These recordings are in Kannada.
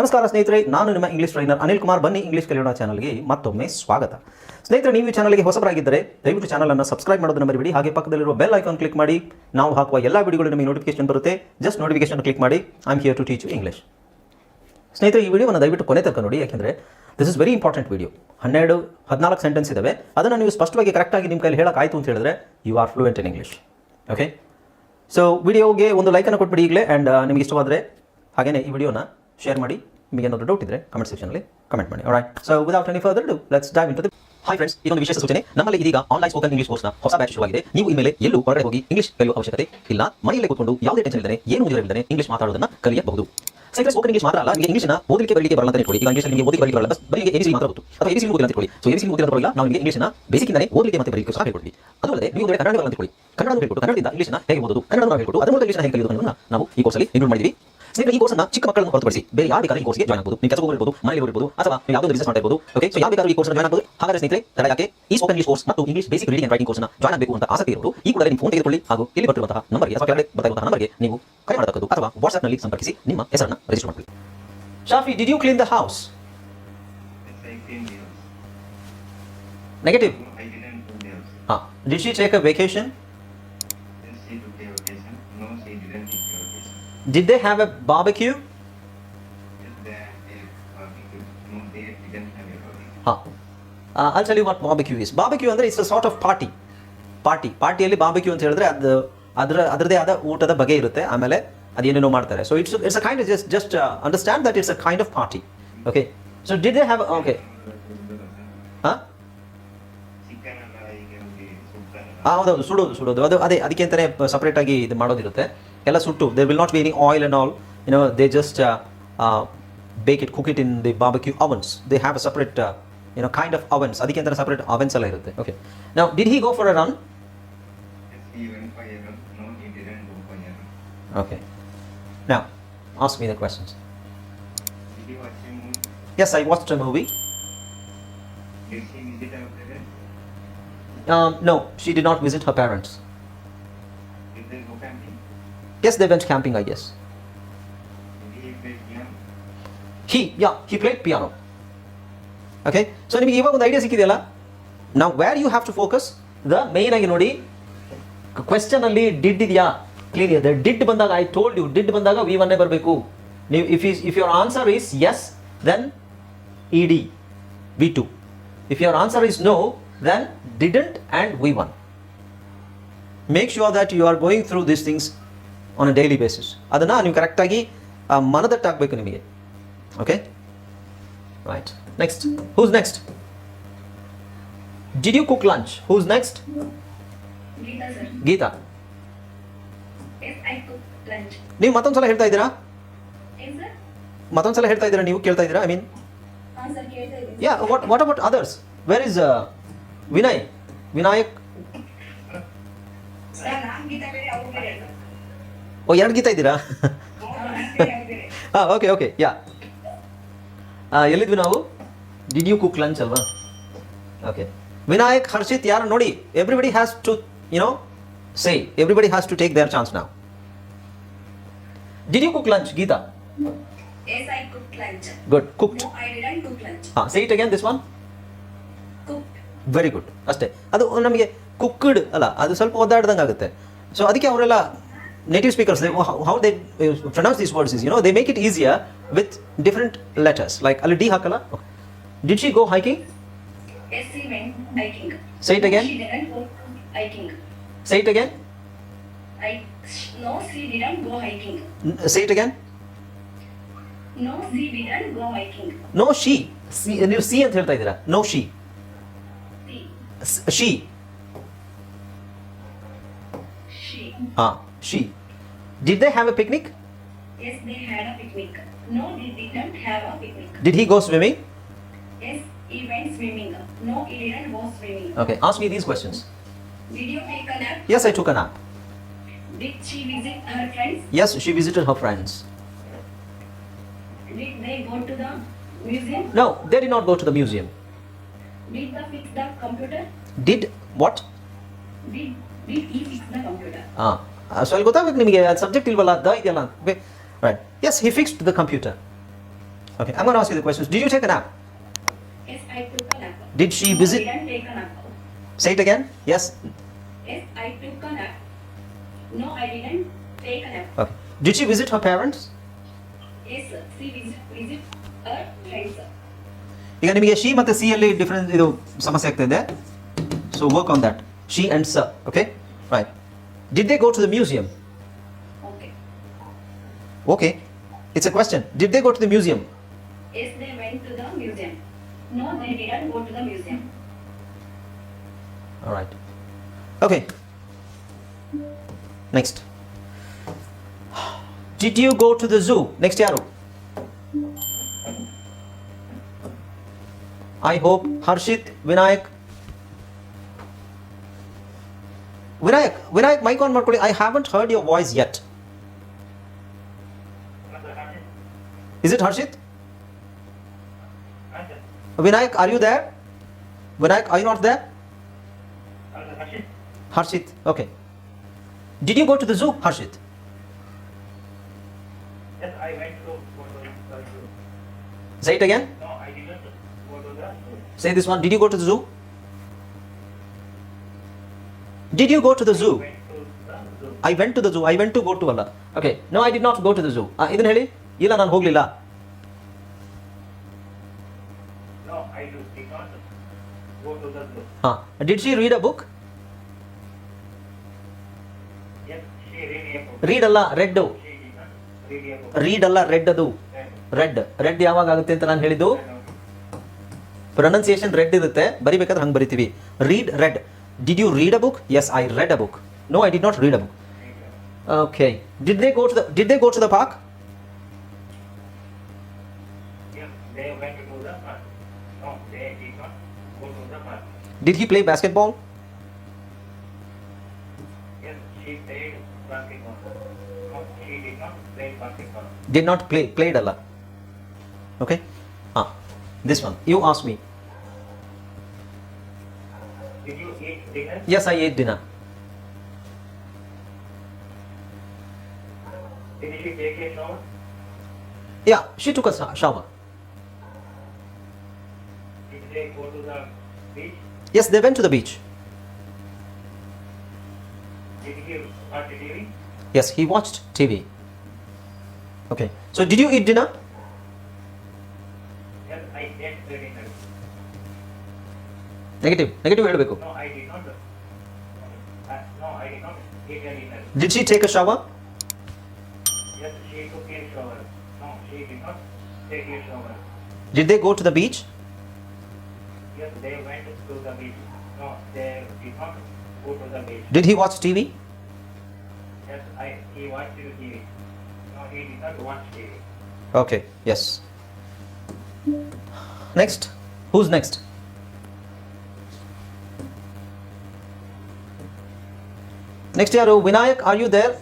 ನಮಸ್ಕಾರ ಸ್ನೇಹಿತರೆ, ನಾನು ನಿಮ್ಮ ಇಂಗ್ಲಿಷ್ ಟ್ರೈನರ್ ಅನಿಲ್ ಕುಮಾರ್. ಬನ್ನಿ ಇಂಗ್ಲಿಷ್ ಕಲಿಯೋಣ ಚಾನಲ್ಗೆ ಮತ್ತೊಮ್ಮೆ ಸ್ವಾಗತ. ಸ್ನೇಹಿತರೆ, ನೀವು ಈ ಚಾನಲ್ಗೆ ಹೊಸಬರಾಗಿದ್ದರೆ ದಯವಿಟ್ಟು ಚಾನಲನ್ನು ಸಬ್ಸ್ಕ್ರೈಬ್ ಮಾಡೋದನ್ನು ಮರಿಬೇಡಿ. ಹಾಗೆ ಪಕ್ಕದಲ್ಲಿರುವ ಬೆಲ್ ಐಕಾನ್ ಕ್ಲಿಕ್ ಮಾಡಿ. ನಾವು ಹಾಕುವ ಎಲ್ಲ ವಿಡಿಯೋಗಳು ನಿಮಗೆ ನೋಟಿಫಿಕೇಶನ್ ಬರುತ್ತೆ. ಜಸ್ಟ್ ನೋಟಿಫಿಕೇಶನ್ ಕ್ಲಿಕ್ ಮಾಡಿ. I am here to teach English ಸ್ನೇಹಿತರೆ, ಈ ವಿಡಿಯೋವನ್ನು ದಯವಿಟ್ಟು ಕೊನೆ ತನಕ ನೋಡಿ. ಯಾಕೆಂದರೆ this is very important video ಹನ್ನೆರಡು, ಹದಿನಾಲ್ಕು ಸೆಂಟೆನ್ಸ್ ಇದಾವೆ. ಅದನ್ನು ನೀವು ಸ್ಪಷ್ಟವಾಗಿ ಕರೆಕ್ಟಾಗಿ ನಿಮ್ಮ ಕೈಲಿ ಹೇಳೋಕ್ಕಾಯಿತು ಅಂತ ಹೇಳಿದ್ರೆ you are fluent in English okay so ವಿಡಿಯೋಗೆ ಒಂದು ಲೈಕನ್ನು ಕೊಟ್ಬಿಡಿ ಈಗಲೇ. ಆ್ಯಂಡ್ ನಿಮಗೆ ಇಷ್ಟವಾದರೆ ಹಾಗೆಯೇ ಈ ವಿಡಿಯೋನ ಶೇರ್ ಮಾಡಿ. ನಿಮಗೆ ಏನಾದರೂ ಡೌಟ್ ಇದ್ರೆ ಕಮೆಂಟ್ ಸೆಕ್ಷನಲ್ಲಿ ಕಮೆಂಟ್ ಮಾಡಿ. Right so without any further do let's dive into the hi friends ಇದೊಂದು ವಿಶೇಷ ಸೂಚನೆ. ನಮ್ಮಲ್ಲಿ ಇದೀಗ ಆನ್ಲೈನ್ ಸ್ಪೋಕನ್ ಇಂಗ್ಲಿಷ್ ಕೋರ್ಸ್ನ ಹೊಸ ಬ್ಯಾಚ್ ಶುರುವಾಗಿದೆ. ನೀವು ಇನ್ಮೇಲೆ ಎಲ್ಲೂ ಹೊರಗಡೆ ಹೋಗಿ ಇಂಗ್ಲಿಷ್ ಕಲಿಯುವ ಅವಶ್ಯಕತೆ ಇಲ್ಲ. ಮನೆಯಲ್ಲೇ ಕೂತ್ಕೊಂಡು ಯಾವುದೇ ಟೆನ್ಷನ್ ಇಲ್ಲದೆ ಏನು ಇಲ್ಲದೆ ಇಂಗ್ಲಿಷ್ ಮಾತಾಡೋದನ್ನ ಕಲಿಯಬಹುದು. ಸೈಕಲ್ ಸ್ಪೋಕನ್ ಇಂಗ್ಲಿಷ್ ಮಾತ್ರ ಅಲ್ಲ, ನಿಮಗೆ ಇಂಗ್ಲಿಷ್ನ ಓದಲಿಕ್ಕೆ ಬರಲಿಕ್ಕೆ ಬರಲ್ಲ ಅಂತ ಹೇಳಿ ಈಗ ಇಂಗ್ಲಿಷ್ ನಿಮಗೆ ಓದಲಿಕ್ಕೆ ಬರಲಿಕ್ಕೆ ಬರಲ್ಲ ಬರೀ ಎಬಿಸಿ ಮಾತ್ರ ಗೊತ್ತು. ಅಥವಾ ಎಬಿಸಿ ಓದಿಲ್ಲ ಅಂತ ಹೇಳಿ ಸೊ ಎಬಿಸಿ ಓದಿಲ್ಲ ಬರಲ್ಲ ನಾವು ನಿಮಗೆ ಇಂಗ್ಲಿಷ್ನ ಬೇಸಿಕ್ಕಿಂದಲೇ ಓದಲಿಕ್ಕೆ ಮತ್ತೆ ಬರಲಿಕ್ಕೆ ಸಹ ಹೇಳ್ಕೊಡ್ತೀವಿ. ಅದು ಅಲ್ಲದೆ ನೀವು ಕನ್ನಡ ಬರಲ್ಲ ಅಂತ ಹೇಳಿ ಕನ್ನಡ ಹೇಳ್ಕೊಟ್ಟು, ಕನ್ನಡದಿಂದ ಇಂಗ್ಲಿಷ್ನ ಹೇಗೆ ಓದೋದು? ಕನ್ನಡ ಹೇಳ್ಕೊಟ್ಟು, ಅದರ ಮೂಲಕ ಇಂಗ್ಲಿಷ್ನ ಹೇಗೆ ಕಲಿಯೋದು ನಾವು ಈ ಕೋರ್ಸಲ್ಲಿ ಇನ್ಕ್ಲೂಡ್ ಮಾಡಿದ್ದೀವಿ ಸ್ನೇಹಿತರೆ ಈ ಕೋರ್ಸ್ನ ಚಿಕ್ಕ ಮಕ್ಕಳನ್ನು ಹೊರತುಪಡಿಸಿ ಬೇರೆ ಯಾರು ಬೇಕಾದ್ರೆ ಈ ಕೋರ್ಸ್ಗೆ ಜಾಯ್ನ್ ಆಗಬಹುದು ನೀವು ಕೆಲಸ ಇರ್ಬೋದು ಮನೆಯಲ್ಲಿ ಇರ್ಬೋದು ಅಥವಾ ನೀವು ಯಾವುದೋ ಬಿಸ್ನೆಸ್ ಮಾಡ್ತಾ ಇರ್ಬೋದು ಓಕೆ ಸೊ ಯಾವ ಬೇಕಾದ್ರೂ ಈ ಕೋರ್ಸ್ ಜಾಯ್ನ್ ಆಗಬಹುದು ಹಾಗಾದ್ರೆ ಸ್ನೇಹಿತರೆ ತಡ ಯಾಕೆ? ಈ ಸ್ಪೋಕನ್ ಇಂಗ್ಲಿಷ್ ಕೋರ್ಸ್ ಮತ್ತು English basic reading and writing ಕೋರ್ಸ್ನ ಜಾಯ್ನ್ ಆಗಬೇಕು ಅಂತ ಆಸಕ್ತಿ ಇರೋರು ಈ ಕೂಡ ನಿಮ್ಮ ಫೋನ್ ತೆಗೆದುಕೊಳ್ಳಿ ಹಾಗೂ ಇಲ್ಲಿ ಬರ್ತಿರುವಂತಹ ನಂಬರ್ಗೆ ಅಥವಾ ಕೆಳಗಡೆ ಬರ್ತಾ ಇರುವಂತಹ ನಂಬರ್ಗೆ ನೀವು ಕರೆ ಮಾಡತಕ್ಕದ್ದು ಅಥವಾ ವಾಟ್ಸ್ಆಪ್ನಲ್ಲಿ ಸಂಪರ್ಕಿಸಿ ನಿಮ್ಮ ಹೆಸರನ್ನು ರಿಜಿಸ್ಟರ್ ಮಾಡ್ಕೊಳ್ಳಿ. Shafi did you clean the house. Negative. ಹಾ. Did she take a vacation Yes, she took a vacation. No, she didn't take a Yes, they have a barbecue. ಹಾಂ ಅಲ್ಲಿ you what barbecue is barbecue ಅಂದರೆ it's a sort of party party ಪಾರ್ಟಿಯಲ್ಲಿ barbecue ಅಂತ ಹೇಳಿದ್ರೆ ಅದು ಅದರ ಅದರದೇ ಆದ ಊಟದ ಬಗೆ ಇರುತ್ತೆ. ಆಮೇಲೆ ಅದೇನೇನೋ ಮಾಡ್ತಾರೆ. So it's it's a kind just just understand that it's a kind of party okay so did they have okay ಹಾಂ ಹಾಂ. ಹೌದೌದು ಸುಡೋದು ಸುಡೋದು. ಅದು ಅದೇ ಅದಕ್ಕೆ ಅಂತಲೇ ಸಪ್ರೇಟಾಗಿ ಇದು ಮಾಡೋದಿರುತ್ತೆ. ಎಲ್ಲ ಸುಟ್ಟು they will not be any oil and all you know they just bake it cook it in the barbecue ovens they have a separate you know kind of ovens ಅದಕ್ಕೆ ಅಂತಲೇ ಸಪ್ರೇಟ್ ಅವನ್ಸ್ ಎಲ್ಲ ಇರುತ್ತೆ ಓಕೆ ನಾವು did he go for a run Yes, he went for a run. No, he didn't go for a run. Okay ನಾವು ask me the questions Did you watch a movie? Yes I watch a movie Did she visit her parents? No she did not visit her parents Did they go camping? Yes they went camping I guess Did he play piano? He yeah he played piano okay so ನಿಮಗೆ ಇವಾಗ ಒಂದು ಐಡಿಯಾ ಸಿಕ್ಕಿದೆಯಲ್ಲ? ನಾವು where you have to focus the main ಆಗಿ ನೋಡಿ ಕ್ವೆಶ್ಚನ್ ಅಲ್ಲಿ ಡಿಡ್ ಇದೆಯಾ? ಕ್ಲೀನ್ ಇದೆ ಡಿಡ್ ಬಂದಾಗ ಐ ಟೋಲ್ಡ್ ಯು ಡಿಡ್ ಬಂದಾಗ ವಿ ಒನ್ನೇ ಬರಬೇಕು. ನೀವು if is if your answer is yes then E D V two if your answer is no then didn't and V one make sure that you are going through this things on a daily basis ಅದನ್ನು ನೀವು ಕರೆಕ್ಟಾಗಿ ಮನದಟ್ಟಾಗಬೇಕು ನಿಮಗೆ. Okay right next who's next did you cook lunch who's next Geeta ನೀವು ಮತ್ತೊಂದು ಸಲ ಹೇಳ್ತಾ ಇದ್ದೀರಾ? ಮತ್ತೊಂದು ಸಲ ಹೇಳ್ತಾ ಇದ್ದೀರಾ? ನೀವು ಕೇಳ್ತಾ ಇದ್ದೀರಾ? I mean yeah what what about others where is Vinay Vinayak ಓ ಎರಡು ಗೀತಾ ಇದ್ದೀರಾ? ಹಾಂ ಓಕೆ ಓಕೆ ಯಾ ಎಲ್ಲಿದ್ವಿ ನಾವು? ಡಿಡ್ ಯು ಕುಕ್ ಲಂಚ್ ಅಲ್ವಾ? ಓಕೆ ವಿನಾಯಕ್ ಹರ್ಷಿತ್ ಯಾರು ನೋಡಿ everybody has to you know say everybody has to take their chance ನಾವು did you cook lunch Geeta good cooked ಹಾಂ say it again this one very good ಅಷ್ಟೇ. ಅದು ನಮಗೆ ಕುಕ್ಡ್ ಅಲ್ಲ ಅದು ಸ್ವಲ್ಪ ಒದ್ದಾಡ್ದಂಗೆ ಆಗುತ್ತೆ ಸೊ ಅದಕ್ಕೆ ಅವರೆಲ್ಲ Native speakers how they pronounce these words is you know they make it easier with different letters like ಅಲ್ಲಿ ಡಿ ಹಾಕಲ್ಲ did she go hiking yes she went hiking Say it again. She didn't go hiking say it again I know she didn't go hiking say it again no she didn't go hiking no she she ನೀವು ಸಿ ಅಂತ ಹೇಳ್ತಾ ಇದ್ದೀರಾ no she she she she ಹಾಂ she. Did they have a picnic? Yes, they had a picnic. No, they didn't have a picnic. Did he go swimming? Yes, he went swimming. No, he didn't go swimming. Okay, ask me these questions. Did you take a nap? Yes, I took a nap. Did she visit her friends? Yes, she visited her friends. Did they go to the museum? No, they did not go to the museum. Did they fix the computer? Did what? Did, did he fix the computer? Ah. So ಅಲ್ಲಿ ಗೊತ್ತಾಗಬೇಕು ನಿಮಗೆ ಸಬ್ಜೆಕ್ಟ್ ಇಲ್ವಲ್ಲ ದ ಇದೆಯಲ್ಲ right yes he fixed the computer Okay, I'm going to ask you the questions. Did you take a nap? Yes, I took a nap. Did she No, visit? I didn't take a nap. Say it again. Yes. Yes, I took a nap. No, I didn't take a nap. Okay. Did she visit her parents? Yes, sir. She visit, visit her friends. sir. ಈಗ ನಿಮಗೆ ಶಿ ಮತ್ತು ಸಿ ಅಲ್ಲಿ ಡಿಫರೆನ್ಸ್ ಇದು ಸಮಸ್ಯೆ ಆಗ್ತಿದೆ so work on that she and ಸ okay right did they go to the museum? Okay. Okay. It's a question. Did they go to the museum? Yes, they went to the museum. No, they didn't go to the museum. All right. Okay. Next. Did you go to the zoo? Next, Yaru. I hope Harshit, Vinayak, Vinayak Vinayak mic on ಮಾಡ್ಕೊಳ್ಳಿ I haven't heard your voice yet Is it Harshit? Vinayak, are you there? Vinayak, are you not there? Harshit, okay. Did you go to the zoo, Harshit? Yes, I went to go to the zoo. Say it again. No, I didn't go to the zoo. Say this one. Did you go to the zoo? Did you go to the zoo? Went to the zoo. I went to go to Allah. Okay. No, I did not go to the zoo. Uh, ಇದನ್ನ ಹೇಳಿ ಇಲ್ಲ ನಾನು ಹೋಗಲಿಲ್ಲ No, I do, did not go to the zoo. ಹಾಂ did she read a book Yes, she read a book. Read ಅಲ್ಲ ರೆಡ್. ರೀಡ್ ಅಲ್ಲ ರೆಡ್ ಅದು ರೆಡ್ ರೆಡ್ ಯಾವಾಗ ಆಗುತ್ತೆ ಅಂತ ನಾನು ಹೇಳಿದ್ದು ಪ್ರೊನೌನ್ಸಿಯೇಷನ್ ರೆಡ್ ಇರುತ್ತೆ ಬರಿಬೇಕಾದ್ರೆ ಹಂಗೆ ಬರಿತೀವಿ read red Did you read a book? Yes, I read a book. No, I did not read a book. Okay. Did they go to the Did they go to the park? Yeah, they went to the park. No, they did not go to the park. Did he play basketball? Yes, she played basketball. No, she did not play basketball. Did not play played a lot. Okay. Ah, this one. You ask me. Yes, I yes dinner. Did she take a shower? Yeah, she took a shower. Yes, they went to the beach. Did he watch TV? Yes, he watched TV. Okay. So, did you eat dinner? eat a dinner. Did she take a shower Yes, she took a shower. No, she did not take a shower. Did they go to the beach Yes, they went to the beach. No, they did not go to the beach. Did he watch T V Yes, I he watched TV. No, he did not watch TV. Okay yes next who's next Next year, Vinayak, are you there?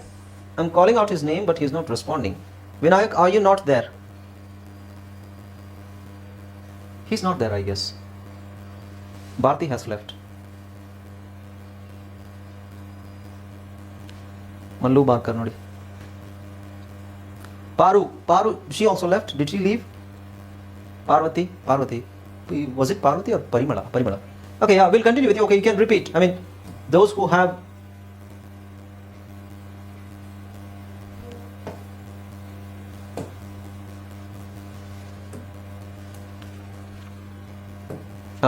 I'm calling out his name, but he's not responding. Vinayak, are you not there? He's not there, I guess. Bharti has left. Mallu Bharkar Paru, Paru, she also left. Did she leave? Parvati, Parvati. Was it Parvati or Parimala? Parimala. Okay, yeah, we'll continue with you. Okay, you can repeat. I mean, those who have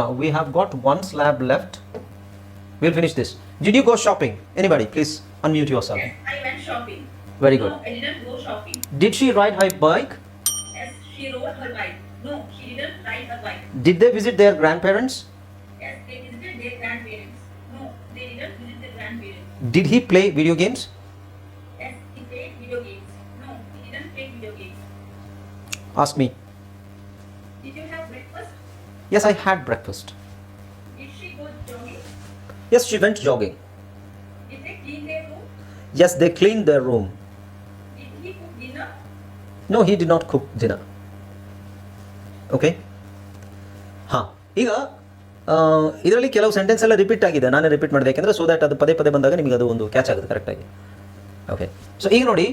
Uh, we have got one slab left. We'll finish this. Did you go shopping? Anybody, please unmute yourself. Yes, I went shopping. Very good. No, I didn't go shopping. Did she ride her bike? Yes, she rode her bike. No, she didn't ride her bike. Did they visit their grandparents? Yes, they visited their grandparents. No, they didn't visit their grandparents. Did he play video games? Yes, he played video games. No, he didn't play video games. Ask me. Yes, I had breakfast. Did she go jogging? Yes, she went jogging. Did they clean their room? Yes, they cleaned their room. Did he cook dinner? No, he did not cook dinner. Okay ಹಾಂ ಈಗ ಇದರಲ್ಲಿ ಕೆಲವು ಸೆಂಟೆನ್ಸ್ ಎಲ್ಲ ರಿಪೀಟ್ ಆಗಿದೆ ನಾನೇ ರಿಪೀಟ್ ಮಾಡಿದೆ ಯಾಕೆಂದರೆ ಸೊ ದ್ಯಾಟ್ ಅದು ಪದೇ ಪದೇ ಬಂದಾಗ ನಿಮಗೆ ಅದು ಒಂದು ಕ್ಯಾಚ್ ಆಗುತ್ತೆ ಕರೆಕ್ಟಾಗಿ ಓಕೆ ಸೊ ಈಗ ನೋಡಿ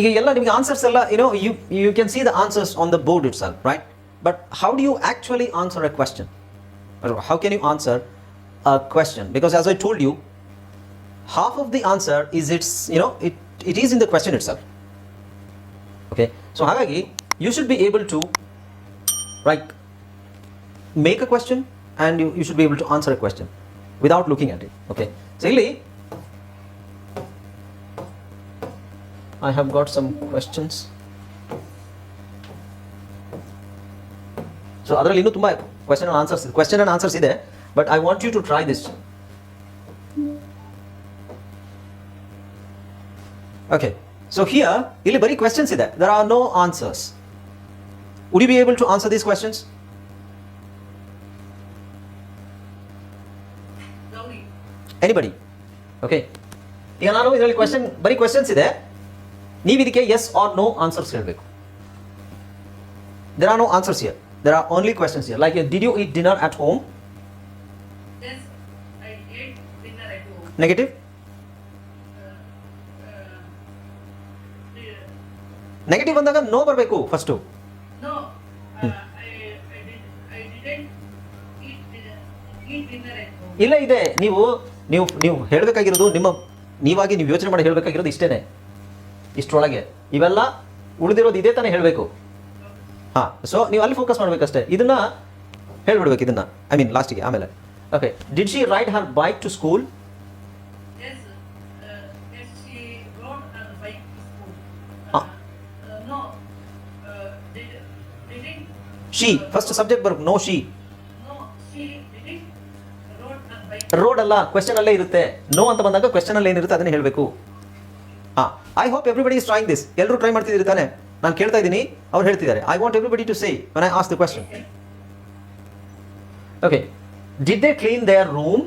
ಈಗ ಎಲ್ಲ ನಿಮಗೆ ಆನ್ಸರ್ಸ್ ಎಲ್ಲ you know you you can see the answers on the board it's all right But how do you actually answer a question? How can you answer a question? Because as I told you, half of the answer is it's you know it, it is in the question itself. Okay, so Hagagi, you should be able to like make a question and you, you should be able to answer a question without looking at it. Okay. Secondly, I have got some questions. So ಅದರಲ್ಲಿ ಇನ್ನೂ ತುಂಬ question and answers question and answers ಇದೆ but I want you to try this okay so here ಇಲ್ಲಿ ಬರೀ ಕ್ವೆಶನ್ಸ್ ಇದೆ. There are no answers would you be able to answer these questions anybody okay ಈಗ ನಾನು ಇದರಲ್ಲಿ ಕ್ವೆಶನ್ ಬರೀ ಕ್ವೆಶನ್ಸ್ ಇದೆ. ನೀವು ಇದಕ್ಕೆ ಎಸ್ ಆರ್ ನೋ ಆನ್ಸರ್ಸ್ ಹೇಳಬೇಕು. There are no answers here there are only questions here. Like did you eat dinner at home Yes, I ate dinner at home. Negative Uh, uh, negative ಬಂದಾಗ ನೋ ಬರಬೇಕು first no, I, I, did, I didn't eat dinner, eat dinner at home. ಇಲ್ಲ ಇದೆ. ನೀವು ನೀವು ನೀವು ಹೇಳಬೇಕಾಗಿರೋದು ನಿಮ್ಮ ನೀವಾಗಿ ನೀವು ಯೋಚನೆ ಮಾಡಿ ಹೇಳಬೇಕಾಗಿರೋದು ಇಷ್ಟೇನೆ. ಇಷ್ಟರೊಳಗೆ. ಇವೆಲ್ಲ ಉಳಿದಿರೋದು ಇದೇ ತಾನೇ ಹೇಳಬೇಕು. ಹಾಂ ಸೊ ನೀವು ಅಲ್ಲಿ ಫೋಕಸ್ ಮಾಡಬೇಕಷ್ಟೇ. ಇದನ್ನ ಹೇಳ್ಬಿಡ್ಬೇಕು ಇದನ್ನ. ಐ ಮೀನ್ ಲಾಸ್ಟಿಗೆ ಆಮೇಲೆ. Okay did she ride her bike to school Yes, yes, she rode on bike to school. No, did, didn't. She first subject ಬರ್ಬೇಕು ನೋ ಶಿ. ರೋಡ್ ಅಲ್ಲ ಕ್ವೆಶನ್ ಅಲ್ಲೇ ಇರುತ್ತೆ. ನೋ ಅಂತ ಬಂದಾಗ ಕ್ವೆಶನ್ ಅಲ್ಲಿ ಏನಿರುತ್ತೆ ಅದನ್ನ ಹೇಳಬೇಕು. ಹಾಂ I hope everybody is trying this ಎಲ್ಲರೂ ಟ್ರೈ ಮಾಡ್ತಿದ್ದೀರಿ ತಾನೆ? ನಾನು ಕೇಳ್ತಾ ಇದ್ದೀನಿ ಅವ್ರು ಹೇಳ್ತಿದ್ದಾರೆ. I want everybody to say when I ask the question okay did they clean their room.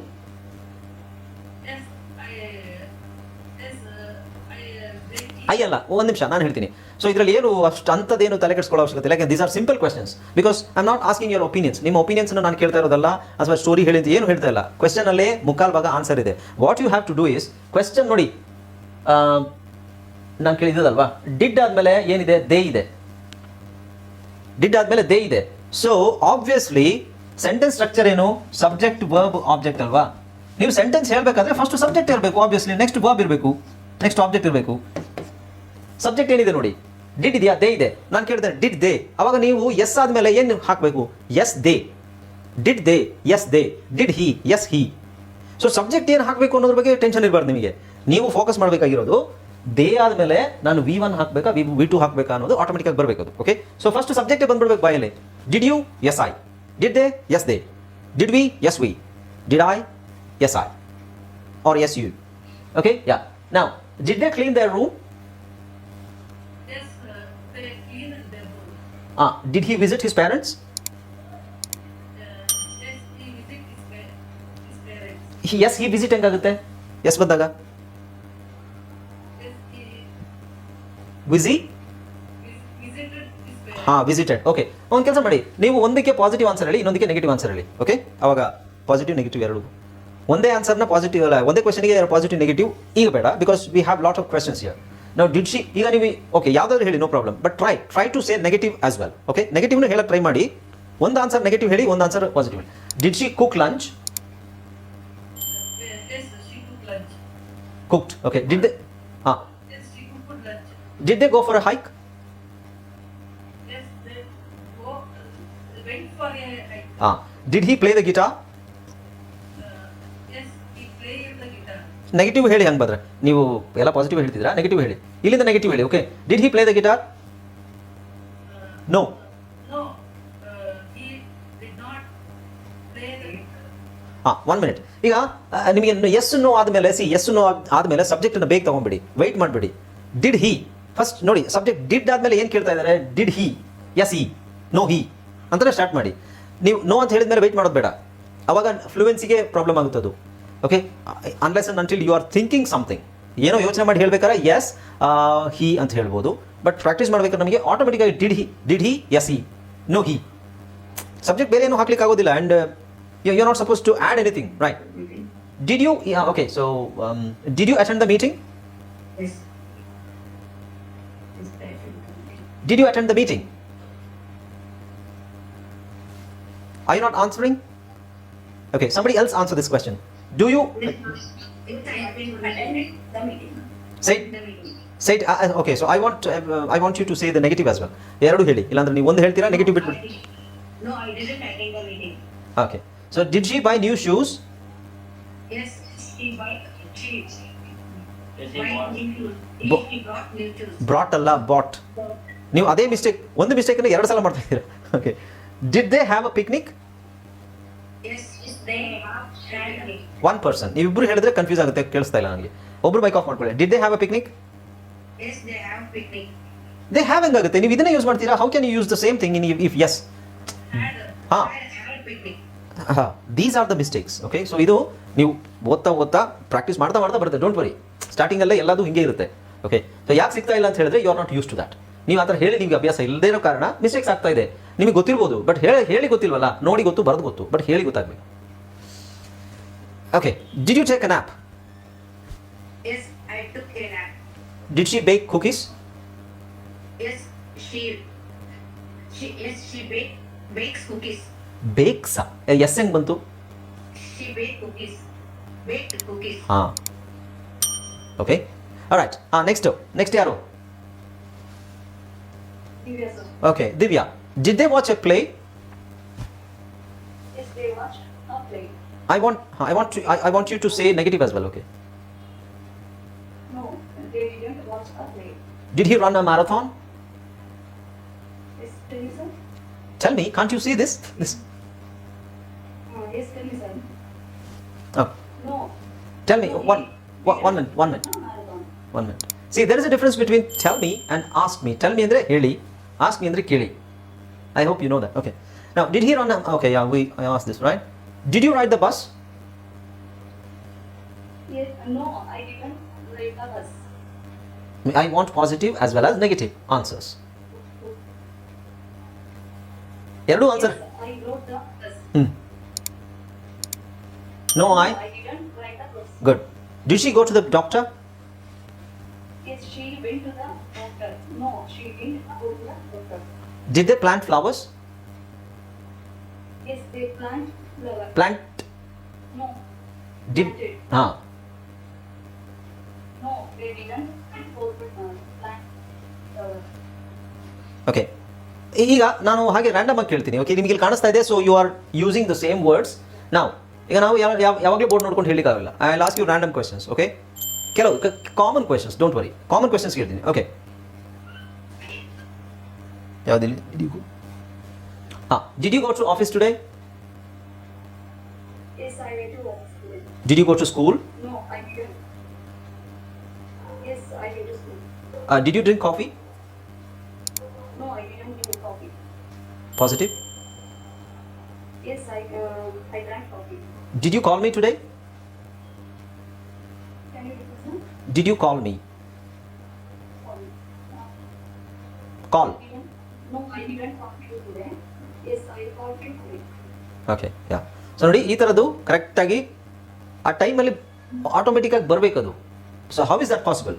ಅಯ್ಯಲ್ಲ ಒಂದು ನಿಮಿಷ ನಾನು ಹೇಳ್ತೀನಿ. ಸೊ ಇದರಲ್ಲಿ ಏನು ಅಷ್ಟು ಅಂಥದ್ದೇನು ತಲೆ ಕೆಡಿಸ್ಕೊಳ್ಳೋ ಅವಶ್ಯಕತೆ ಇಲ್ಲ. ಯಾಕೆ these are simple questions because I am not asking your opinions ನಿಮ್ಮ ಒಪಿನಿಯನ್ಸ್ ನಾನು ಕೇಳ್ತಾ ಇರೋದಲ್ಲ ಅಥವಾ ಸ್ಟೋರಿ ಹೇಳಿದ್ದು ಏನು ಹೇಳ್ತಾ ಇಲ್ಲ. ಕ್ವೆಶನಲ್ಲೇ ಮುಕ್ಕಾಲ್ ಭಾಗ ಆನ್ಸರ್ ಇದೆ. What you have to do is question ನೋಡಿ ನಾನು ಕೇಳಿದ್ದಲ್ವಾ ಡಿಡ್ ಆದಮೇಲೆ ಏನಿದೆ? ದೇ ಇದೆ. ಡಿಡ್ ಆದಮೇಲೆ ದೇ ಇದೆ. ಸೊ ಆಬ್ವಿಯಸ್ಲಿ ಸೆಂಟೆನ್ಸ್ ಸ್ಟ್ರಕ್ಚರ್ ಏನು? ಸಬ್ಜೆಕ್ಟ್ ವರ್ಬ್ ಆಬ್ಜೆಕ್ಟ್ ಅಲ್ವಾ? ನೀವು ಸೆಂಟೆನ್ಸ್ ಹೇಳಬೇಕಾದ್ರೆ ಫಸ್ಟ್ ಸಬ್ಜೆಕ್ಟ್ ಇರಬೇಕು ಆಬ್ವಿಯಸ್ಲಿ ನೆಕ್ಸ್ಟ್ ವರ್ಬ್ ಇರಬೇಕು. ನೆಕ್ಸ್ಟ್ ಆಬ್ಜೆಕ್ಟ್ ಇರಬೇಕು. ಸಬ್ಜೆಕ್ಟ್ ಏನಿದೆ ನೋಡಿ? ಡಿಡ್ ಇದೆಯಾ? ದೇ ಇದೆ. ನಾನು ಕೇಳಿದೆ, ಡಿಡ್ ದೇ. ಅವಾಗ ನೀವು ಎಸ್ ಆದಮೇಲೆ ಏನು ಹಾಕಬೇಕು? Yes they. Did they yes they. Did he yes he. So subject ಏನು ಹಾಕಬೇಕು ಅನ್ನೋದ್ರ ಬಗ್ಗೆ ಟೆನ್ಷನ್ ಇರಬಾರ್ದು ನಿಮಗೆ. ನೀವು ಫೋಕಸ್ ಮಾಡಬೇಕಾಗಿರೋದು ದೇ ಆದಮೇಲೆ ನಾನು ವಿ ಒನ್ ಹಾಕಬೇಕಾ ವಿ ವಿ ಟು ಹಾಕಬೇಕಾ ಅನ್ನೋದು ಆಟೋಮೆಟಿಕ್ ಆಗಿ ಬರಬೇಕು ಓಕೆ ಸೊ ಫಸ್ಟ್ ಸಬ್ಜೆಕ್ಟ್ ಬಂದ್ಬಿಡ್ಬೇಕು ಬಾಯಲ್ಲಿ did you yes I did they yes they did we yes we did I yes I are yes you okay yeah ನಾವು did they clean their room Yes, uh, they cleaned their room. Ah, did he visit his ವಿಸಿ ಹಾ ವಿಸಿಟೆಡ್ ಓಕೆ ಒಂದು ಕೆಲಸ ಮಾಡಿ. ನೀವು ಒಂದಕ್ಕೆ ಪಾಸಿಟಿವ್ ಆನ್ಸರ್ ಹೇಳಿ ಇನ್ನೊಂದಕ್ಕೆ ನೆಗೆಟಿವ್ ಆನ್ಸರ್ ಹೇಳಿ. ಓಕೆ ಅವಾಗ ಪಾಸಿಟಿವ್ ನೆಗೆಟಿವ್ ಎರಡು. ಒಂದೇ ಆನ್ಸರ್ನ ಪಾಸಿಟಿವ್ ಅಲ್ಲ. ಒಂದೇ ಕ್ವೆಶನ್ಗೆ ಪಾಸಿಟಿವ್ ನೆಗೆಟಿವ್ ಈಗ ಬೇಡ because we have lot of questions here ನಾವು ಡಿಡ್ ಶಿ ಈಗ ನೀವು ಓಕೆ ಯಾವ್ದಾದ್ರು ಹೇಳಿ no problem but try try to say negative as well okay ನೆಗೆಟಿವ್ನ ಹೇಳಕ್ಕೆ ಟ್ರೈ ಮಾಡಿ. ಒಂದು ಆನ್ಸರ್ ನೆಗೆಟಿವ್ ಹೇಳಿ ಒಂದು ಆನ್ಸರ್ ಪಾಸಿಟಿವ್ ಹೇಳಿ. Did she cook lunch. Cooked okay did they ಹಾಂ Yes, she cooked lunch. Did go go a hike? Hike Yes, they go, uh, went for a hike. ಹಾಂ did he play the guitar Uh, he play the guitar. Negative ಹೇಳಿ ಹಂಗೆ ಬಂದ್ರೆ. ನೀವು ಎಲ್ಲ ಪಾಸಿಟಿವ್ ಹೇಳ್ತಿದ್ದೀರಾ? ನೆಗೆಟಿವ್ ಹೇಳಿ. ಇಲ್ಲಿಂದ ನೆಗೆಟಿವ್ ಹೇಳಿ okay did he play the guitar Uh, no no, uh, he did not play the guitar. ಹಾಂ ಒನ್ ಮಿನಿಟ್ ಈಗ ನಿಮಗೆ ಎಸ್ ನೋ ಆದಮೇಲೆ ಸಿ ಎಸ್ ನೋ ಆದಮೇಲೆ ಸಬ್ಜೆಕ್ಟನ್ನು ಬೇಗ ತೊಗೊಂಬಿಡಿ ವೆಯ್ಟ್ ಮಾಡಿಬಿಡಿ. ಡಿಡ್ ಹಿ ಫಸ್ಟ್ ನೋಡಿ ಸಬ್ಜೆಕ್ಟ್ ಡಿಡ್ ಆದಮೇಲೆ ಏನು ಕೇಳ್ತಾ ಇದ್ದಾರೆ? Did he yes he no he ಅಂತಲೇ ಸ್ಟಾರ್ಟ್ ಮಾಡಿ. ನೀವು ನೋ ಅಂತ ಹೇಳಿದ್ಮೇಲೆ ವೆಯ್ಟ್ ಮಾಡೋದು ಬೇಡ. ಅವಾಗ ಫ್ಲೂಯೆನ್ಸಿಗೆ ಪ್ರಾಬ್ಲಮ್ ಆಗುತ್ತೆ ಅದು okay unless and until you are thinking something ಏನೋ ಯೋಚನೆ ಮಾಡಿ ಹೇಳ್ಬೇಕಾರೆ ಎಸ್ ಹಿ ಅಂತ ಹೇಳ್ಬೋದು. ಬಟ್ ಪ್ರಾಕ್ಟೀಸ್ ಮಾಡ್ಬೇಕಾದ್ರೆ ನಮಗೆ ಆಟೋಮೆಟಿಕ್ಕಾಗಿ did he did he yes he no he subject ಬೇರೆ ಏನು ಹಾಕ್ಲಿಕ್ಕೆ ಆಗೋದಿಲ್ಲ. And you you not suppose to add anything right did you okay so did you attend the meeting Did you attend the meeting? Are you not answering? Okay, somebody else answer this question. Do you Yes, I have been attended the meeting. say The meeting. say it, uh, uh, okay? So I want to, uh, I want you to say the negative as well. ಎರಡು ಹೇಳಿ ಇಲ್ಲಾಂದ್ರೆ ನೀವು ಒಂದು ಹೇಳ್ತೀರಾ ನೆಗೆಟಿವ್ ಬಿಟ್ಬಿಡಿ No, I didn't attend the meeting. Okay so did she buy new shoes Yes, she bought, she Is he bought born? new shoes. Bo- She brought new shoes. Brought ಅಲ್ಲ ಬಾಟ್ ನೀವು ಅದೇ ಮಿಸ್ಟೇಕ್ ಒಂದು ಮಿಸ್ಟೇಕ್ ಮಿಸ್ಟೇಕನ್ನು ಎರಡು ಸಲ ಮಾಡ್ತಾ ಇದ್ದೀರಾ? Okay did they have a picnic one person ನೀವಿಬ್ರು ಹೇಳಿದ್ರೆ ಕನ್ಫ್ಯೂಸ್ ಆಗುತ್ತೆ ಕೇಳಿಸ್ತಾ ಇಲ್ಲ ನನಗೆ. ಒಬ್ರು ಬೈಕ್ ಆಫ್ ಮಾಡ್ಕೊಳ್ಳಿ. Did they have a picnic. They have ಹೆಂಗಾಗುತ್ತೆ? ನೀವು ಇದನ್ನೇ ಯೂಸ್ ಮಾಡ್ತೀರಾ? How can you use the same thing in if yes ಹಾಂ. ಹಾಂ. These are the mistakes okay so ಇದು ನೀವು ಓದ್ತಾ ಓದ್ತಾ ಪ್ರಾಕ್ಟೀಸ್ ಮಾಡ್ತಾ ಮಾಡ್ತಾ ಬರುತ್ತೆ. ಡೋಂಟ್ ವರಿ ಸ್ಟಾರ್ಟಿಂಗಲ್ಲೇ ಎಲ್ಲದೂ ಹಿಂಗೆ ಇರುತ್ತೆ ಓಕೆ ಸೊ ಯಾಕೆ ಸಿಗ್ತಾ ಇಲ್ಲ ಅಂತ ಹೇಳಿದ್ರೆ you are not used to that ನೀವು ಆ ಥರ ಹೇಳಿ ನಿಮಗೆ ಅಭ್ಯಾಸ ಇಲ್ಲದೇ ಇರೋ ಕಾರಣ ಮಿಸ್ಟೇಕ್ಸ್ ಆಗ್ತಾ ಇದೆ. ನಿಮಗೆ ಗೊತ್ತಿರ್ಬೋದು ಬಟ್ ಹೇಳಿ ಹೇಳಿ ಗೊತ್ತಿಲ್ವಲ್ಲ ನೋಡಿ ಗೊತ್ತು ಬರೆದು ಗೊತ್ತು ಬಟ್ ಹೇಳಿ ಗೊತ್ತಾಗಬೇಕು. Okay did you take an app. Did she bake cookies. ಬೇಕ್ಸಾ yes ಹೆಂಗೆ ಬಂತು. ಹಾಂ. ಓಕೆ ರೈಟ್ ಹಾಂ ನೆಕ್ಸ್ಟ್ ನೆಕ್ಸ್ಟ್ ಯಾರು? Yes. Okay, Divya, did they watch a play? Yes, they watched a play. I want, I want, to, I, I want you to say negative as well. Okay. No, they didn't watch a play. Did he run a marathon? Yes, tell me, sir. Tell me, can't you see this? This. Uh, yes, tell me, sir. Oh. No. Tell me, no, one, one, one minute, one minute. One minute. See, there is a difference between tell me and ask me. Tell me, Indra, really. ask me andre keli. I hope you know that. Okay. Now, did he run a okay, yeah, we I asked this, right? Did you ride the bus? Yes, no, I didn't ride the bus. I want positive as well as negative answers. ಎರಡು answer Yes, I rode the bus. Hmm. No, I. I didn't Did they plant flowers? Yes, they plant flower. Plant No. did planted. Huh. No, they didn't uh, plant. Okay. ಈಗ ನಾನು ಹಾಗೆ ರ್ಯಾಂಡಮ್ ಆಗಿ ಕೇಳ್ತೀನಿ ಓಕೆ ನಿಮಗೆ ಇಲ್ಲಿ ಕಾಣಿಸ್ತಾ ಇದೆ so you are using the same words ನಾವು ಈಗ ನಾವು ಯಾವ ಯಾವಾಗಲೂ ಬೋರ್ಡ್ ನೋಡ್ಕೊಂಡು ಹೇಳಿಕ್ಕಾಗಲ್ಲ I last you random questions okay ಕೆಲವು common questions don't worry common questions ಕೇಳ್ತೀನಿ okay Yeah, did, you go? Ah, did you go to office today? Yes, I went to office. Did you go to school? No, I didn't. Yes, I went to school. Uh, did you drink coffee? No, I didn't drink coffee. Positive? Yes, I, uh, I drank coffee. Did you call me today? Can you listen? Did you call me? Call. Okay yeah so ನೋಡಿ, ಈ ಥರದ್ದು ಕರೆಕ್ಟಾಗಿ ಆ ಟೈಮಲ್ಲಿ ಬರಬೇಕು ಅದು so how is that possible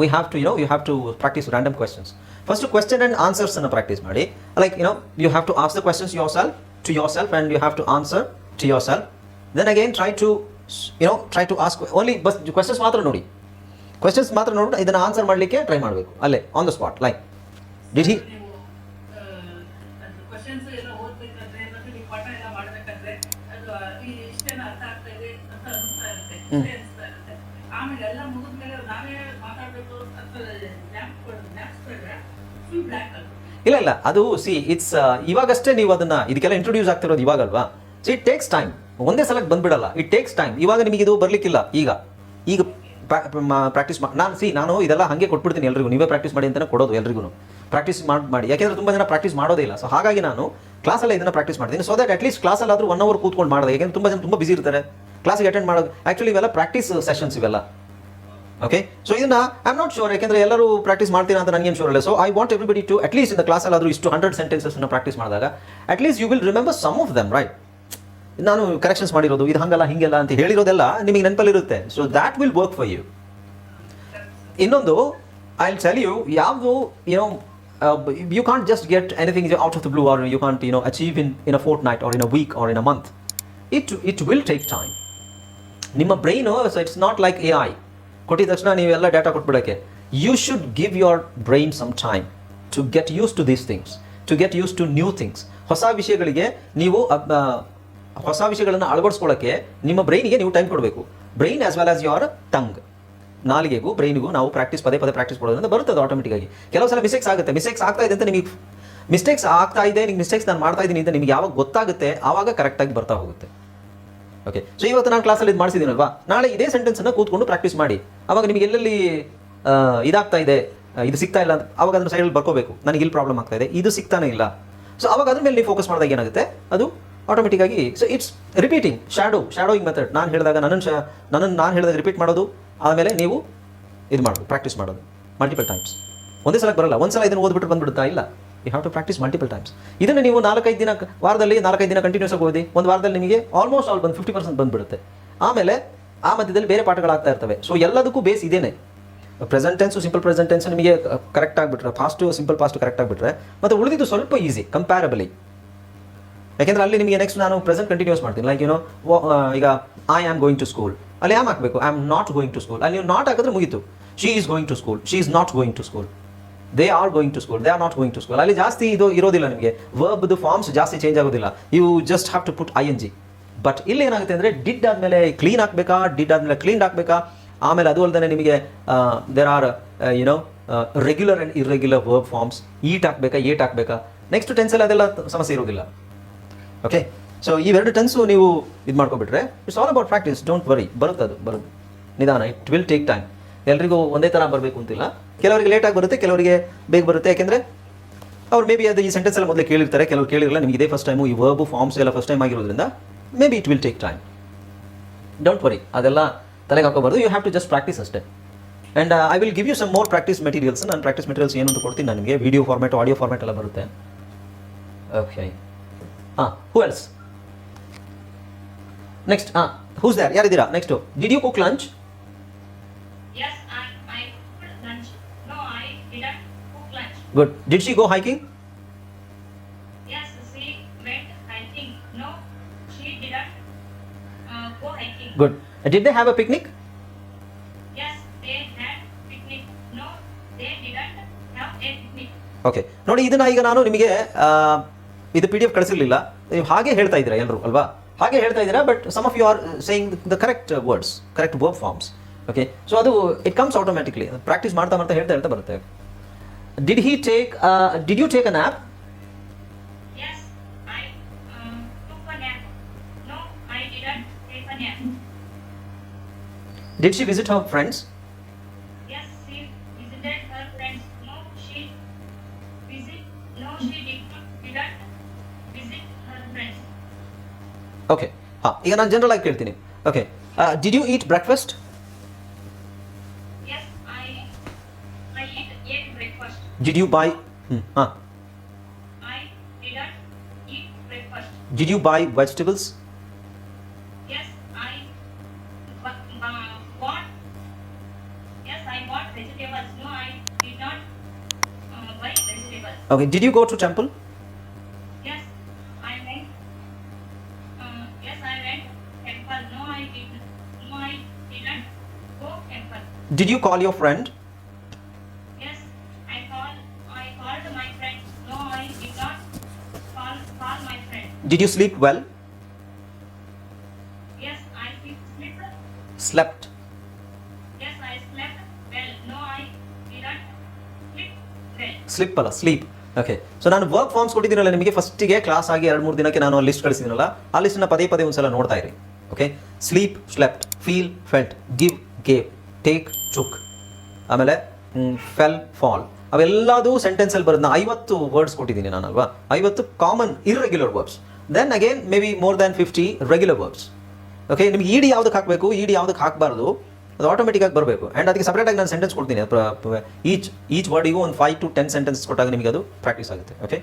we have to you know you have to practice random questions first question and ಆನ್ಸರ್ಸನ್ನು practice ಮಾಡಿ like you know you have to ask the questions yourself to yourself and you have to answer to yourself then again try to you know try to ask only bus questions ಮಾತ್ರ ನೋಡಿ. ಕ್ವೆಶನ್ಸ್ ಮಾತ್ರ ನೋಡಿ ಇದನ್ನು ಆನ್ಸರ್ ಮಾಡಲಿಕ್ಕೆ ಟ್ರೈ ಮಾಡಬೇಕು. ಅಲ್ಲೇ on the spot like did he ಇಲ್ಲ ಇಲ್ಲ ಅದು ಸಿ ಇಟ್ಸ್ ಇವಾಗಷ್ಟೇ ನೀವು ಅದನ್ನ ಇದಕ್ಕೆಲ್ಲ ಇಂಟ್ರೊಡ್ಯೂಸ್ ಆಗ್ತಿರೋದು ಇವಾಗಲ್ವಾ? ಸಿ ಇಟ್ ಟೇಕ್ಸ್ ಟೈಮ್ ಒಂದೇ ಸಲಕ್ಕೆ ಬಂದ್ಬಿಡಲ್ಲ. ಇಟ್ ಟೇಕ್ಸ್ ಟೈಮ್ ಇವಾಗ ನಿಮಗೆ ಇದು ಬರ್ಲಿಕ್ಕಿಲ್ಲ. ಈಗ ಈಗ ಪ್ರಾಕ್ಟೀಸ್ ಮಾಡಿ ನಾನು ಸಿ ನಾನು ಇದೆಲ್ಲ ಹಾಗೆ ಕೊಟ್ಬಿಡ್ತೀನಿ ಎಲ್ರಿಗೂ. ನೀವೇ ಪ್ರಾಕ್ಟೀಸ್ ಮಾಡಿ ಅಂತಲೇ ಕೊಡೋದು ಎಲ್ರಿಗೂ ಪ್ರಾಕ್ಟೀಸ್ ಮಾಡಿ ಮಾಡಿ. ಯಾಕೆಂದ್ರೆ ತುಂಬ ಜನ ಪ್ರಾಕ್ಟೀಸ್ ಮಾಡೋದೇ ಇಲ್ಲ. ಸೊ ಹಾಗಾಗಿ ನಾನು ಕ್ಲಾಸಲ್ಲೇ ಇದನ್ನು ಪ್ರಾಕ್ಟೀಸ್ ಮಾಡ್ತೀನಿ. ಸೊ ದಟ್ ಅಟ್ಲೀಸ್ಟ್ ಕ್ಲಾಸಲ್ಲಾದರೂ ಒನ್ ಅವರ್ ಕೂತ್ಕೊಂಡು ಮಾಡೋದು ಯಾಕೆಂದ್ರೆ ತುಂಬ ಜನ ತುಂಬ ಬಿಸಿ ಇರ್ತಾರೆ. ಕ್ಲಾಸಿಗೆ ಅಟೆಂಡ್ ಮಾಡೋದು ಆ್ಯಕ್ಚುಲಿ ಇವೆಲ್ಲ ಪ್ರಾಕ್ಟೀಸ್ ಸೆಷನ್ಸ್ ಇವೆಲ್ಲ. ಓಕೆ ಸೊ ಇದನ್ನ ಐ ಆಮ್ ನಾಟ್ ಶೋರ್ ಯಾಕೆಂದ್ರೆ ಎಲ್ಲರೂ ಪ್ರಾಕ್ಟೀಸ್ ಮಾಡ್ತೀರಾ ಅಂತ ನನಗೇನು ಶೋರ್ ಇಲ್ಲ. So I want everybody to at least in ಕ್ಲಾಸಲ್ಲಿ ಆದರೂ ಇಷ್ಟು ಹಂಡ್ರೆಡ್ ಸೆಂಟೆನ್ಸಸ್ ಪ್ರಾಕ್ಟೀಸ್ ಮಾಡಿದಾಗ at least you will remember some of them right ನಾನು ಕರೆಕ್ಷನ್ಸ್ ಮಾಡಿರೋದು, ಇದು ಹಂಗಲ್ಲ, ಹಿಂಗೆಲ್ಲ ಅಂತ ಹೇಳಿರೋದೆಲ್ಲ ನಿಮಗೆ ನೆನಪಲ್ಲಿರುತ್ತೆ. So that will work for you ಇನ್ನೊಂದು ಐ ಟೆಲ್ ಯು ಯಾವುದು ಏನೋ uh, you can't just get anything out of the blue or you can't you know achieve in, in a fortnight or in a week or in a month. It it will take time. ನಿಮ್ಮ brain it's not like A I ಕೊಟ್ಟಿದ ತಕ್ಷಣ ನೀವೆಲ್ಲ data ಕೊಟ್ಬಿಡೋಕ್ಕೆ. You should give your brain some time to get used to these things to get used to new things ಹೊಸ ವಿಷಯಗಳಿಗೆ ನೀವು ಹೊಸ ವಿಷಯಗಳನ್ನು ಅಳವಡಿಸ್ಕೊಳ್ಳೋಕ್ಕೆ ನಿಮ್ಮ ಬ್ರೈನಿಗೆ ನೀವು ಟೈಮ್ ಕೊಡಬೇಕು. Brain as well as your tongue ನಾಲಿಗೆಗೂ ಬ್ರೈನಿಗೂ ನಾವು ಪ್ರಾಕ್ಟೀಸ್ ಪದೇ ಪದೇ ಪ್ರಾಕ್ಟೀಸ್ ಮಾಡೋದ್ರಿಂದ ಬರುತ್ತದೆ ಆಟೋಮೆಟಿಕ್ ಆಗಿ. ಕೆಲವು ಸಲ ಮಿಸ್ಟೇಕ್ಸ್ ಆಗುತ್ತೆ. ಮಿಸ್ಟೇಕ್ಸ್ ಆಗ್ತಾ ಇದೆ ಅಂತ ನಿಮಗೆ ಮಿಸ್ಟೇಕ್ಸ್ ಆಗ್ತಾ ಇದೆ, ನಿಮ್ಗೆ ಮಿಸ್ಟೇಕ್ಸ್ ನಾನು ಮಾಡ್ತಾ ಇದ್ದೀನಿ ಅಂತ ನಿಮ್ಗೆ ಯಾವಾಗ ಗೊತ್ತಾಗುತ್ತೆ, ಆವಾಗ ಕರೆಕ್ಟಾಗಿ ಬರ್ತಾ ಹೋಗುತ್ತೆ. ಓಕೆ ಸೊ ಇವತ್ತು ನಾನು ಕ್ಲಾಸಲ್ಲಿ ಇದು ಮಾಡಿಸಿದ್ದೀನಲ್ವಾ ನಾಳೆ ಇದೇ ಸೆಂಟೆನ್ಸನ್ನು ಕೂತ್ಕೊಂಡು ಪ್ರಾಕ್ಟೀಸ್ ಮಾಡಿ. ಆವಾಗ ನಿಮಗೆ ಎಲ್ಲೆಲ್ಲಿ ಇದಾಗ್ತಾ ಇದೆ ಇದು ಸಿಗ್ತಾ ಇಲ್ಲ ಅಂತ ಆವಾಗ ಅದನ್ನ ಸೈಡಲ್ಲಿ ಬರ್ಕೋಬೇಕು. ನನಗೆ ಇಲ್ಲಿ ಪ್ರಾಬ್ಲಮ್ ಆಗ್ತಾ ಇದೆ, ಇದು ಸಿಗ್ತಾನೆ ಇಲ್ಲ. ಸೊ ಅವಾಗ ಅದ್ರ ಮೇಲೆ ನೀವು ಫೋಕಸ್ ಮಾಡಿದಾಗ ಏನಾಗುತ್ತೆ? ಅದು ಆಟೋಮೆಟಿಕ್ ಆಗಿ so it's repeating shadow shadowing method ನಾನು ಹೇಳಿದಾಗ ನನ್ನನ್ನು ಶ, ನನ್ನನ್ನು ನಾನು ಹೇಳಿದಾಗ ರಿಪೀಟ್ ಮಾಡೋದು ಆಮೇಲೆ ನೀವು ಇದು ಮಾಡೋದು ಪ್ರಾಕ್ಟೀಸ್ ಮಾಡೋದು. ಮಲ್ಟಿಪಲ್ ಟೈಮ್ಸ್ ಒಂದೇ ಸಲ ಬರಲ್ಲ ಒಂದು ಸಲ ಇದನ್ನು ಓದ್ಬಿಟ್ಟು ಬಂದ್ಬಿಡುತ್ತಾ? ಇಲ್ಲ. You have to practice multiple times ಇದನ್ನು ನೀವು ನಾಲ್ಕೈದು ದಿನ ವಾರದಲ್ಲಿ ನಾಲ್ಕೈದು ದಿನ ಕಂಟಿನ್ಯೂಸ್ ಆಗಿ ಓದಿ, ಒಂದು ವಾರದಲ್ಲಿ ನಿಮಗೆ ಆಲ್ಮೋಸ್ಟ್ ಆಲ್ ಬಂದು ಫಿಫ್ಟಿ ಪರ್ಸೆಂಟ್ ಬಂದ್ಬಿಡುತ್ತೆ. ಆಮೇಲೆ ಆ ಮಧ್ಯದಲ್ಲಿ ಬೇರೆ ಪಾಠಗಳಾಗ್ತಾ ಇರ್ತವೆ. ಸೊ ಎಲ್ಲದಕ್ಕೂ ಬೇಸ್ ಇದೇನೆ. Present tense simple present tense ನಿಮಗೆ ಕರೆಕ್ಟ್ ಆಗಿಬಿಟ್ರೆ ಫಾಸ್ಟು ಸಿಂಪಲ್ ಫಾಸ್ಟ್ ಕರೆಕ್ಟ್ ಆಗಿಬಿಟ್ರೆ, ಮತ್ತು ಉಳಿದಿದ್ದು ಸ್ವಲ್ಪ ಈಸಿ ಕಂಪ್ಯಾರಬಲಿ ಯಾಕೆಂದರೆ ಅಲ್ಲಿ ನಿಮಗೆ ನೆಕ್ಸ್ಟ್ ನಾನು ಪ್ರೆಸೆಂಟ್ ಕಂಟಿನ್ಯೂಸ್ ಮಾಡ್ತೀನಿ. ಲೈಕ್ ಏನೋ ಈಗ I am going to school ಅಲ್ಲಿ ಆಮ್ ಹಾಕಬೇಕು? I am not going to school ಅಲ್ಲಿ ನೀವು ನಾಟ್ ಹಾಕಿದ್ರೆ ಮುಗೀತು. She is going to school she is not going to school they are going to school they are not going to school ಅಲ್ಲಿ ಜಾಸ್ತಿ ಇದು ಇರೋದಿಲ್ಲ ನಿಮಗೆ. ವರ್ಬ್ ದ ಫಾರ್ಮ್ಸ್ ಜಾಸ್ತಿ ಚೇಂಜ್ ಆಗೋದಿಲ್ಲ. You just have to put I N G but ಇಲ್ಲಿ ಏನಾಗುತ್ತೆ ಅಂದರೆ ಡಿಡ್ ಆದಮೇಲೆ ಕ್ಲೀನ್ ಹಾಕಬೇಕಾ? ಡಿಡ್ ಆದಮೇಲೆ ಕ್ಲೀನ್ ಹಾಕಬೇಕಾ? ಆಮೇಲೆ ಅದು ಅಲ್ಲದೆ ನಿಮಗೆ there are you know regular and irregular verb forms eat ಹಾಕಬೇಕಾ? ಏಟ್ ಹಾಕಬೇಕಾ? ನೆಕ್ಸ್ಟ್ ಟೆನ್ಸಲ್ಲಿ ಅದೆಲ್ಲ ಸಮಸ್ಯೆ ಇರೋದಿಲ್ಲ. ಓಕೆ ಸೊ ಇವೆರಡು ಟೆನ್ಸು ನೀವು ಇದು ಮಾಡ್ಕೊಬಿಟ್ರೆ it's all about practice don't worry ಬರುತ್ತೆ ಅದು, ಬರುತ್ತೆ. ನಿಧಾನ ಇಟ್ ವಿಲ್ ಟೇಕ್ ಟೈಮ್ ಎಲ್ರಿಗೂ ಒಂದೇ ಥರ ಬರಬೇಕು ಅಂತಿಲ್ಲ. ಕೆಲವರಿಗೆ ಲೇಟಾಗಿ ಬರುತ್ತೆ, ಕೆಲವರಿಗೆ ಬೇಗ ಬರುತ್ತೆ. ಯಾಕೆಂದರೆ, ಅವ್ರು ಮೇ ಬಿ ಅದು ಈ ಸೆಂಟೆನ್ಸ್ ಎಲ್ಲ ಮೊದಲೇ ಕೇಳಿರ್ತಾರೆ. ಕೆಲವರು ಕೇಳಿರಲ್ಲ, ನಿಮಗೆ ಇದೇ ಫಸ್ಟ್ ಟೈಮು ಈ ವರ್ಬು ಫಾರ್ಮ್ಸ್ ಎಲ್ಲ ಫಸ್ಟ್ ಟೈಮ್ ಆಗಿರೋದ್ರಿಂದ maybe it will take time don't worry ಅದೆಲ್ಲ ತಲೆಗೆ ಹಾಕೋಬಾರ್ದು. You have to just practice ಅಷ್ಟೇ. And I will give you some more practice materials ನಾನು ಪ್ರಾಕ್ಟೀಸ್ ಮೆಟೀರಿಯಲ್ಸ್ ಏನು ಕೊಡ್ತೀನಿ. ನನಗೆ video video format audio format ಎಲ್ಲ ಬರುತ್ತೆ. ಓಕೆ ಹಾಂ ಹೂ ಎಲ್ಸ್ ನೆಕ್ಸ್ಟ್ ಆ ಹೂಸ್ ದೇರ್ ಯಾರು next next did you cook lunch good did she go hiking good did they have a picnic a picnic okay ನೋಡಿ ಇದನ್ನ ಈಗ ನಾನು ನಿಮಗೆ ಇದು ಪಿ ಪಿಡಿಎಫ್ ಕಳಸಿರಲಿಲ್ಲ. ನೀವು ಹಾಗೆ ಹೇಳ್ತಾ ಇದ್ದೀರಾ ಎಲ್ಲರೂ ಅಲ್ವಾ? ಹಾಗೆ ಹೇಳ್ತಾ ಇದ್ದೀರಾ but some of you are saying the correct words correct verb forms okay so ಅದು ಇಟ್ ಕಮ್ಸ್ ಆಟೋಮ್ಯಾಟಿಕ್ಲಿ ಪ್ರಾಕ್ಟೀಸ್ ಮಾಡ್ತಾ ಮಾಡ್ತಾ ಹೇಳ್ತಾ ಹೇಳ್ತಾ ಬರುತ್ತೆ. Did he take did you take a nap Yes, I um, took a nap. No, I didn't take a nap. Did she visit her friends okay ಹಾಂ ಈಗ ನಾನು ಜನರಲ್ ಆಗಿ ಕೇಳ್ತೀನಿ okay did you eat breakfast Yes, I I eat ate breakfast. Did you buy ಹಾಂ I didn't eat breakfast. Did you buy vegetables Yes, I bu- bu- bought. Yes, I bought vegetables. No, I did not uh, buy vegetables. Okay did you go to temple Yes, I went. Uh, yes, I went temple. No, I did. No, I didn't go temple. you call your friend? Yes, I called. I called my friend. No, I did not call call my friend. Did you sleep well? Yes, I slept. Yes, I slept well. No, I didn't sleep well. Sleep ಅಲ್ಲ ಸ್ಲೀಪ್ ಓಕೆ ಸೊ ನಾನು ವರ್ಕ್ ಫಾರ್ಮ್ಸ್ ಕೊಟ್ಟಿದ್ದೀನಲ್ಲ ನಿಮಗೆ ಫಸ್ಟಿಗೆ ಕ್ಲಾಸ್ ಆಗಿ ಎರಡು ಮೂರು ದಿನಕ್ಕೆ ನಾನು ಲಿಸ್ಟ್ ಕಳಿಸಿದ್ದೀನಲ್ಲ ಆ ಲಿಸ್ಟನ್ನ ಪದೇ ಪದೇ ಒಂದ್ಸಲ ನೋಡ್ತಾ ಇರಿ okay sleep slept feel felt give gave take took. ಆಮೇಲೆ ಫೆಲ್ ಫಾಲ್ ಅವೆಲ್ಲದು ಸೆಂಟೆನ್ಸಲ್ಲಿ ಬರೋದು ನಾನು ಐವತ್ತು ವರ್ಡ್ಸ್ ಕೊಟ್ಟಿದ್ದೀನಿ ನಾನಲ್ವಾ? ಐವತ್ತು common irregular verbs then again maybe more than fifty regular verbs okay ನಿಮ್ಗೆ ಇಡಿ ಯಾವ್ದಕ್ಕೆ ಹಾಕಬೇಕು? ಇಡಿ ಯಾವ್ದಕ್ಕೆ ಹಾಕಬಾರ್ದು? ಅದು ಆಟೋಮೆಟಿಕ್ ಆಗಿ ಬರಬೇಕು. ಆ್ಯಂಡ್ ಅದಕ್ಕೆ ಸಪ್ರೇಟಾಗಿ ನಾನು ಸೆಂಟೆನ್ಸ್ ಕೊಡ್ತೀನಿ. ಈಚ್ ಈಚ್ ವರ್ಡಿಗೂ ಒಂದು ಫೈವ್ ಟು ಟೆನ್ ಸೆಂಟೆನ್ಸ್ ಕೊಟ್ಟಾಗ ನಿಮಗೆ ಅದು ಪ್ರಾಕ್ಟೀಸ್ ಆಗುತ್ತೆ. Okay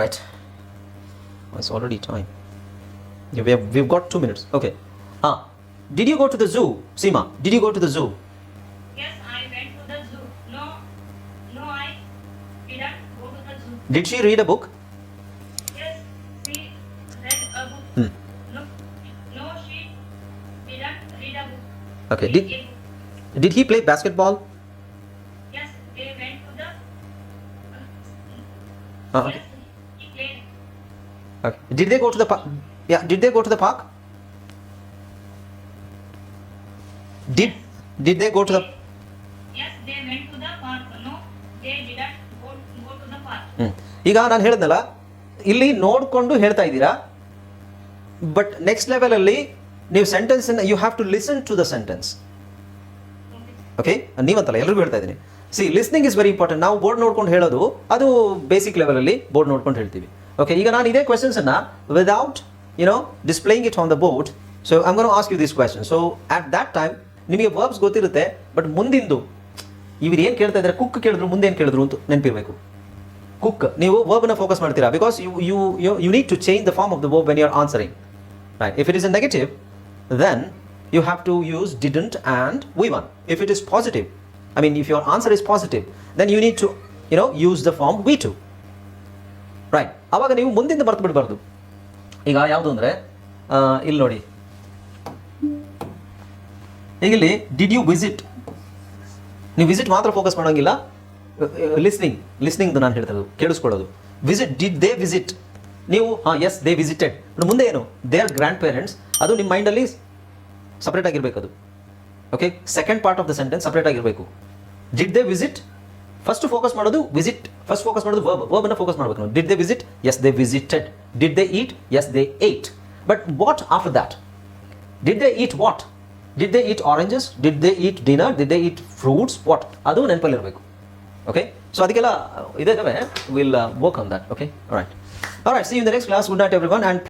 right it's already time we've got two minutes okay ಹಾಂ. Did you go to the zoo? Seema, did you go to the zoo? Yes, I went to the zoo. No, no, I didn't go to the zoo. Did she read a book? Yes, she read a book. Hmm. No, no, she didn't read a book. Okay, did, did he play basketball? Yes, they went to the. Uh, okay. Yes, he played. Okay. Did they go to the park? Yeah, did they go to the park? Did Did they go to the? Yes, they went to the park. No, they didn't go, go to the park. Hmm. ಈಗ ನಾನು ಹೇಳಿದ್ನಲ್ಲ ಇಲ್ಲಿ ನೋಡಿಕೊಂಡು ಹೇಳ್ತಾ ಇದ್ದೀರಾ ಬಟ್ ನೆಕ್ಸ್ಟ್ ಲೆವೆಲಲ್ಲಿ ನೀವು sentence you have to listen to the sentence Okay. Okay ನೀವಂತಲ್ಲ ಎಲ್ರಿಗೂ ಹೇಳ್ತಾ ಇದ್ದೀನಿ see listening is very important ನಾವು ಬೋರ್ಡ್ ನೋಡ್ಕೊಂಡು ಹೇಳೋದು ಅದು ಬೇಸಿಕ್ ಲೆವೆಲಲ್ಲಿ ಬೋರ್ಡ್ ನೋಡ್ಕೊಂಡು ಹೇಳ್ತೀವಿ ಓಕೆ ಈಗ ನಾನು ಇದೇ ಕ್ವೆಶನ್ಸನ್ನು without you know displaying it on the board so I'm gonna ask you this question so at that time ನಿಮಗೆ ವರ್ಬ್ಸ್ ಗೊತ್ತಿರುತ್ತೆ ಬಟ್ ಮುಂದಿಂದು, ಇವ್ರು ಏನು ಕೇಳ್ತಾ ಇದ್ದಾರೆ ಕುಕ್ ಕೇಳಿದ್ರು ಮುಂದೆ ಏನು ಕೇಳಿದ್ರು ಅಂತ ನೆನಪಿರಬೇಕು. ಕುಕ್ ನೀವು ವರ್ಬ್ನ ಫೋಕಸ್ ಮಾಡ್ತೀರಾ? Because you you you you need to change the form of the verb when you are answering right if it is a negative then you have to use didn't and V one if it is positive I mean if your answer is positive then you need to you know use the form V two right ಅವಾಗ ನೀವು ಮುಂದಿಂದ ಬರ್ತು ಬಿಡಬಾರ್ದು ಈಗ ಯಾವುದು ಅಂದರೆ ಇಲ್ಲಿ ನೋಡಿ. ಈಗ ಡಿಡ್ ಯು ವಿಸಿಟ್ ನೀವು ವಿಸಿಟ್ ಮಾತ್ರ ಫೋಕಸ್ ಮಾಡೋಂಗಿಲ್ಲ. ಲಿಸ್ನಿಂಗ್ ಲಿಸ್ನಿಂಗ್ ನಾನು ಹೇಳ್ತಾ ಕೇಳಿಸ್ಕೊಳ್ಳೋದು. ವಿಸಿಟ್ ಡಿಡ್ ದೇ ವಿಸಿಟ್ ನೀವು, ಹಾಂ ಎಸ್ ದೇ ವಿಸಿಟೆಡ್ ಮುಂದೆ ಏನು? ದೇ ಆರ್ ಗ್ರ್ಯಾಂಡ್ ಪೇರೆಂಟ್ಸ್ ಅದು ನಿಮ್ಮ ಮೈಂಡಲ್ಲಿ ಸಪ್ರೇಟ್ ಆಗಿರಬೇಕು ಅದು. Okay second part of the sentence separate ಆಗಿರಬೇಕು. Did they visit first focus ಮಾಡೋದು ವಿಸಿಟ್ ಫಸ್ಟ್ ಫೋಕಸ್ ಮಾಡೋದು ವರ್ಬ್ ವರ್ಬನ್ನು ಫೋಕಸ್ ಮಾಡಬೇಕು ನಾವು. Did they visit yes they visited did they eat yes they ate but what after that did they eat what did they eat oranges did they eat dinner did they eat fruits what ಅದು ನೆನಪಲ್ಲಿರಬೇಕು. ಓಕೆ ಸೊ ಅದಕ್ಕೆಲ್ಲ, ಇದೇ will work on that okay right right see in the next class good night everyone and